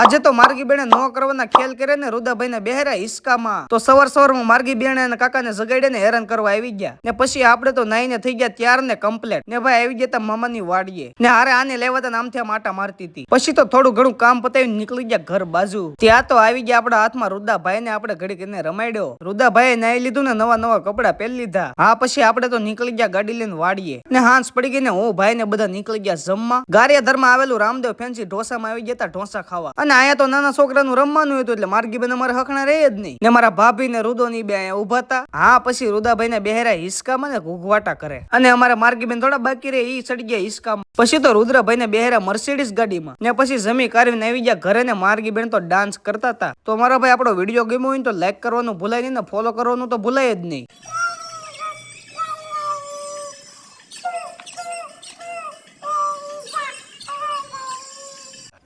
આજે તો માર્ગી બેને નો કરવાના ખેલ કરે ને રુદાભાઈ ને બેહરા હિસ્કામાં. તો સવાર સવારમાં માર્ગી બેને અને કાકાને જગાડ્યા ને હેરાન કરવા આવી ગયા. ને પછી આપણે તો નાઈને થઈ ગયા ત્યાર ને કમ્પ્લેટ. ને ભાઈ આવી ગયા તા મામાની વાડીએ. ને હારે આને લેવા નામ થયા માટા મારતી હતી પછી તો થોડું ઘણું કામ પતાવી નીકળી ગયા ઘર બાજુ. ત્યાં તો આવી ગયા આપણા હાથમાં રુદાભાઈ ને આપણે ઘડી કરીને રમાડ્યો. રુદાભાઈ નાઈ લીધું ને નવા નવા કપડા પહેરી લીધા. હા, પછી આપણે તો નીકળી ગયા ગાડી લઈને વાડીએ. ને હાંસ પડી ગઈ ને હું ભાઈ ને બધા નીકળી ગયા જમવા. ગારિયાધરમાં આવેલું રામદેવ ફેન્સી ઢોસામાં આવી ગયા ઢોસા ખાવા. અને અહીંયા તો નાના છોકરાનું રમવાનું હતું એટલે માર્ગી બેન અમારે હકણા રહે જ નહીં. ને મારા ભાભી ને રુદો ની બે અહીંયા ઊભા હતા. હા, પછી રુદાભાઈ ને બહેરા હિસકામાં ને ઘૂઘવાટા કરે. અને અમારા માર્ગી બેન થોડા બાકી રહે, ઈ ચડી ગયા હિસકામાં. પછી તો રુદ્રભાઈ ને બહેરા મર્સિડીઝ ગાડીમાં. ને પછી જમી કાઢીને આવી ગયા ઘરે ને માર્ગી બેન તો ડાન્સ કરતા હતા. તો મારા ભાઈ આપણો વીડિયો ગમ્યો હોય તો લાઈક કરવાનું ભૂલાય નહીં ને ફોલો કરવાનું તો ભૂલાય જ નહીં.